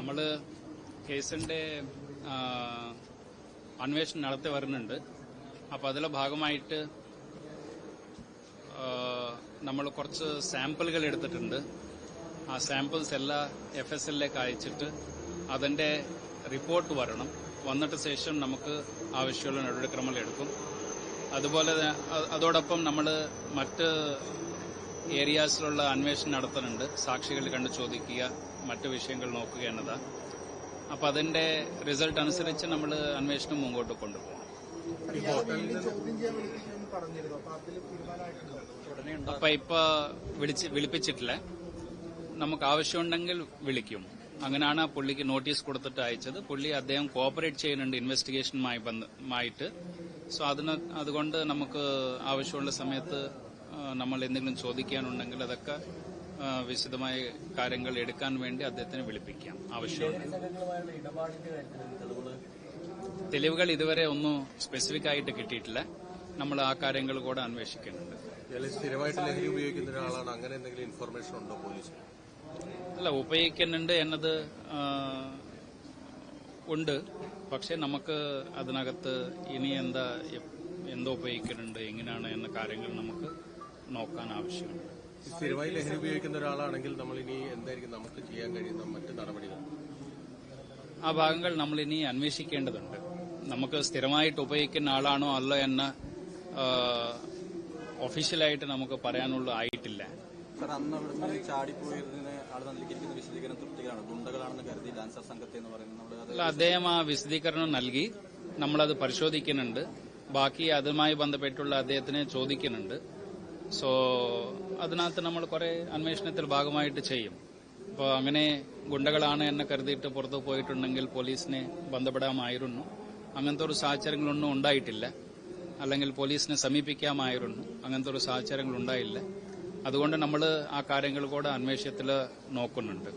നമ്മൾ കേസിന്റെ അന്വേഷണം നടത്തി വരുന്നുണ്ട് അപ്പോൾ അതിലെ ഭാഗമായിട്ട് നമ്മൾ കുറച്ച് സാമ്പിളുകൾ എടുത്തിട്ടുണ്ട്. ആ സാമ്പിൾസ് എല്ലാ എഫ് എസ് എല്ലിലേക്ക് അയച്ചിട്ട് അതിന്റെ റിപ്പോർട്ട് വരണം. വന്നിട്ട് ശേഷം നമുക്ക് ആവശ്യമുള്ള നടപടിക്രമങ്ങൾ എടുക്കും. അതുപോലെ അതോടൊപ്പം നമ്മൾ മറ്റ് ഏരിയാസിലുള്ള അന്വേഷണം നടത്തുന്നുണ്ട്. സാക്ഷികൾ കണ്ട് ചോദിക്കുക. മറ്റ് വിഷയങ്ങൾ നോക്കുക എന്നതാണ് അപ്പം അതിന്റെ റിസൾട്ട് അനുസരിച്ച് നമ്മൾ അന്വേഷണം മുമ്പോട്ട് കൊണ്ടുപോകും അപ്പൊ ഇപ്പൊ വിളിച്ച് വിളിപ്പിച്ചിട്ടില്ല. നമുക്ക് ആവശ്യമുണ്ടെങ്കിൽ വിളിക്കും. അങ്ങനെയാണ് പുള്ളിക്ക് നോട്ടീസ് കൊടുത്തിട്ട് അയച്ചത്. പുള്ളി അദ്ദേഹം കോപ്പറേറ്റ് ചെയ്യുന്നുണ്ട് ഇൻവെസ്റ്റിഗേഷനുമായി ബന്ധമായിട്ട് സോ അതിന് അതുകൊണ്ട് നമുക്ക് ആവശ്യമുള്ള സമയത്ത് നമ്മൾ എന്തെങ്കിലും ചോദിക്കാനുണ്ടെങ്കിൽ അതൊക്കെ വിശദമായ കാര്യങ്ങൾ എടുക്കാൻ വേണ്ടി അദ്ദേഹത്തിന് വിളിപ്പിക്കാം. ആവശ്യമുണ്ട്. തെളിവുകൾ ഇതുവരെ ഒന്നും സ്പെസിഫിക് ആയിട്ട് കിട്ടിയിട്ടില്ല. നമ്മൾ ആ കാര്യങ്ങൾ കൂടെ അന്വേഷിക്കുന്നുണ്ട്. സ്ഥിരമായിട്ട് ലഹരി ഉപയോഗിക്കുന്ന ഒരാളാണ്. അങ്ങനെ എന്തെങ്കിലും ഇൻഫർമേഷൻ ഉണ്ടോ പോലീസ്? അല്ല ഉപയോഗിക്കുന്നുണ്ട് എന്നത് ഉണ്ട്. പക്ഷെ നമുക്ക് അതിനകത്ത് ഇനി എന്താ എന്തോ ഉപയോഗിക്കുന്നുണ്ട് എങ്ങനെയാണ് എന്ന കാര്യങ്ങൾ നമുക്ക് നോക്കാൻ ആവശ്യമുണ്ട്. സ്ഥിരമായി ലഹരി ഉപയോഗിക്കുന്ന ഒരാളാണെങ്കിൽ നമ്മൾ ഇനി എന്തായിരിക്കും നമുക്ക് ചെയ്യാൻ കഴിയുന്ന മറ്റ് നടപടികൾ? ആ ഭാഗങ്ങൾ നമ്മൾ ഇനി അന്വേഷിക്കേണ്ടതുണ്ട്. നമുക്ക് സ്ഥിരമായിട്ട് ഉപയോഗിക്കുന്ന ആളാണോ അല്ല എന്ന് ഒഫീഷ്യലായിട്ട് നമുക്ക് പറയാനുള്ള ആയിട്ടില്ല. സർ അന്ന് അവിടുന്ന് ചാടിപ്പോയതിന് ആൾ നൽകിയിരിക്കുന്ന വിശദീകരണം തൃപ്തികരമാണ്. ഗുണ്ടകളാണെന്ന് കരുതി ഡാൻസർ സംഘത്തെ എന്ന് പറയുന്നത് അല്ല അദ്ദേഹം ആ വിശദീകരണം നൽകി. നമ്മളത് പരിശോധിക്കുന്നുണ്ട്. ബാക്കി അതുമായി ബന്ധപ്പെട്ടുള്ള അദ്ദേഹത്തിനെ ചോദിക്കുന്നുണ്ട്. സോ അതിനകത്ത് നമ്മൾ കുറെ അന്വേഷണത്തിൽ ഭാഗമായിട്ട് ചെയ്യും. അപ്പോൾ അങ്ങനെ ഗുണ്ടകളാണ് എന്നെ കരുതിയിട്ട് പുറത്തു പോയിട്ടുണ്ടെങ്കിൽ പോലീസിനെ ബന്ധപ്പെടാമായിരുന്നു. അങ്ങനത്തെ ഒരു സാഹചര്യങ്ങളൊന്നും ഉണ്ടായിട്ടില്ല. അല്ലെങ്കിൽ പോലീസിനെ സമീപിക്കാമായിരുന്നു. അങ്ങനത്തെ ഒരു സാഹചര്യങ്ങൾ ഉണ്ടായില്ല. അതുകൊണ്ട് നമ്മൾ ആ കാര്യങ്ങൾ കൂടെ അന്വേഷണത്തിൽ നോക്കുന്നുണ്ട്.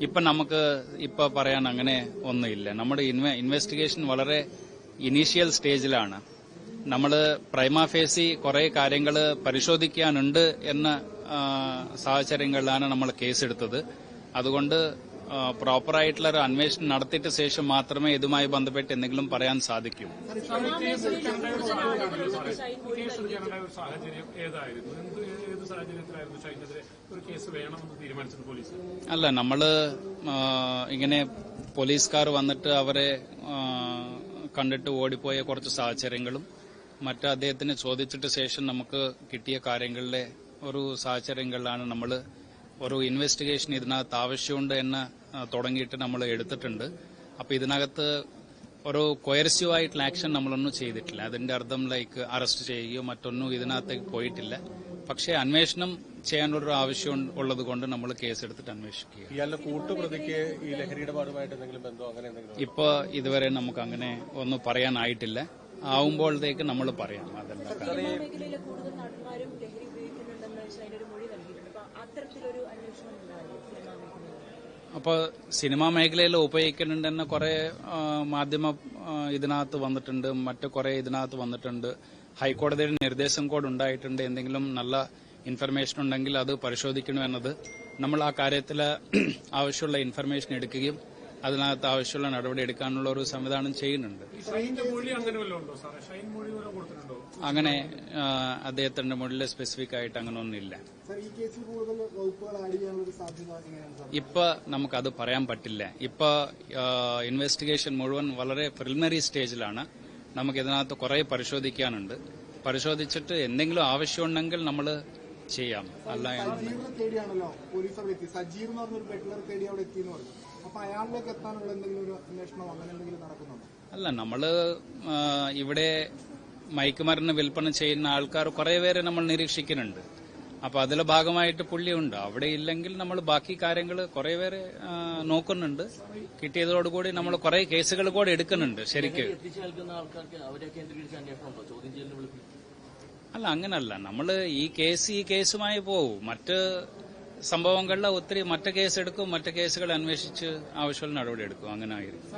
ഇപ്പൊ നമുക്ക് ഇപ്പൊ പറയാൻ അങ്ങനെ ഒന്നുമില്ല. നമ്മുടെ ഇൻവെ- ഇൻവെസ്റ്റിഗേഷൻ വളരെ ഇനീഷ്യൽ സ്റ്റേജിലാണ് നമ്മൾ പ്രൈമാഫേസി കുറെ കാര്യങ്ങൾ പരിശോധിക്കാനുണ്ട് എന്ന സാഹചര്യങ്ങളിലാണ് നമ്മൾ കേസെടുത്തത്. അതുകൊണ്ട് പ്രോപ്പറായിട്ടുള്ള ഒരു അന്വേഷണം നടത്തിയിട്ട് ശേഷം മാത്രമേ ഇതുമായി ബന്ധപ്പെട്ട് എന്തെങ്കിലും പറയാൻ സാധിക്കൂ. അല്ല നമ്മൾ ഇങ്ങനെ പോലീസുകാർ വന്നിട്ട് അവരെ കണ്ടിട്ട് ഓടിപ്പോയ കുറച്ച് സാഹചര്യങ്ങളും മറ്റ് അദ്ദേഹത്തിന് ചോദിച്ചിട്ട് ശേഷം നമുക്ക് കിട്ടിയ കാര്യങ്ങളിലെ ഒരു സാഹചര്യങ്ങളിലാണ് നമ്മൾ ഒരു ഇൻവെസ്റ്റിഗേഷൻ ഇതിനകത്ത് ആവശ്യമുണ്ട് എന്ന് തുടങ്ങിയിട്ട് നമ്മൾ എടുത്തിട്ടുണ്ട്. അപ്പൊ ഇതിനകത്ത് ഒരു കൊയർസീവ് ആയിട്ടുള്ള ആക്ഷൻ നമ്മളൊന്നും ചെയ്തിട്ടില്ല. അതിന്റെ അർത്ഥം ലൈക്ക് അറസ്റ്റ് ചെയ്യുകയോ മറ്റൊന്നും ഇതിനകത്തേക്ക് പോയിട്ടില്ല. പക്ഷേ അന്വേഷണം ചെയ്യാനൊരു ആവശ്യം ഉള്ളത് കൊണ്ട് നമ്മൾ കേസെടുത്തിട്ട് അന്വേഷിക്കുക ഇപ്പൊ ഇതുവരെ നമുക്ക് അങ്ങനെ ഒന്നും പറയാനായിട്ടില്ല. ആവുമ്പോഴത്തേക്ക് നമ്മൾ പറയാം അപ്പോൾ സിനിമാ മേഖലയിൽ ഉപയോഗിക്കുന്നുണ്ടെന്ന് കുറെ മാധ്യമ ഇതിനകത്ത് വന്നിട്ടുണ്ട്. മറ്റു കുറെ ഇതിനകത്ത് വന്നിട്ടുണ്ട്. ഹൈക്കോടതിയുടെ നിർദ്ദേശം കൂടെ ഉണ്ടായിട്ടുണ്ട്. എന്തെങ്കിലും നല്ല ഇൻഫർമേഷൻ ഉണ്ടെങ്കിൽ അത് പരിശോധിക്കണമെന്നത് നമ്മൾ ആ കാര്യത്തിൽ ആവശ്യമുള്ള ഇൻഫർമേഷൻ എടുക്കുകയും അതിനകത്ത് ആവശ്യമുള്ള നടപടി എടുക്കാനുള്ള ഒരു സംവിധാനം ചെയ്യുന്നുണ്ട്. അങ്ങനെ അദ്ദേഹത്തിന്റെ മുകളിൽ സ്പെസിഫിക് ആയിട്ട് അങ്ങനെ ഒന്നുമില്ല സാർ ഈ കേസിൽ കൂടുതൽ വകുപ്പുകൾ ആഡ് ചെയ്യാനുള്ള ഒരു സാധ്യത എങ്ങനെയാണ് സാർ? ഇപ്പൊ നമുക്കത് പറയാൻ പറ്റില്ല. ഇപ്പൊ ഇൻവെസ്റ്റിഗേഷൻ മുഴുവൻ വളരെ പ്രിലിമിനറി സ്റ്റേജിലാണ് നമുക്ക് ഇതിനകത്ത് കുറെ പരിശോധിക്കാനുണ്ട്. പരിശോധിച്ചിട്ട് എന്തെങ്കിലും ആവശ്യമുണ്ടെങ്കിൽ നമ്മൾ ചെയ്യാം. അല്ല തേടിയാണല്ലോ പോലീസ് അവിടെ എത്തി എന്ന് പറഞ്ഞൊരു ബെറ്റ്ലർ തേടി അവിടെ എത്തി എന്ന് പറഞ്ഞു. അപ്പൊ അയാളിലേക്ക് എത്താനുള്ള എന്തെങ്കിലും ഒരു അങ്ങനെ എന്തെങ്കിലും നടക്കുന്നുണ്ടോ? അല്ല നമ്മൾ ഇവിടെ മയക്കുമരുന്ന് വിൽപ്പന ചെയ്യുന്ന ആൾക്കാർ കുറെ പേരെ നമ്മൾ നിരീക്ഷിക്കുന്നുണ്ട്. അപ്പൊ അതിലെ ഭാഗമായിട്ട് പുള്ളിയുണ്ട്. അവിടെ ഇല്ലെങ്കിൽ നമ്മൾ ബാക്കി കാര്യങ്ങൾ കുറെ പേരെ നോക്കുന്നുണ്ട്. കിട്ടിയതോടുകൂടി നമ്മൾ കുറെ കേസുകൾ കൂടെ എടുക്കുന്നുണ്ട് ശരിക്ക്. അല്ല അങ്ങനല്ല. നമ്മൾ ഈ കേസ് ഈ കേസുമായി പോകും മറ്റ് സംഭവങ്ങളിൽ ഒത്തിരി മറ്റ് കേസ് എടുക്കും മറ്റ് കേസുകൾ അന്വേഷിച്ച് ആവശ്യമുള്ള നടപടി എടുക്കും. അങ്ങനെ ആയിരിക്കും.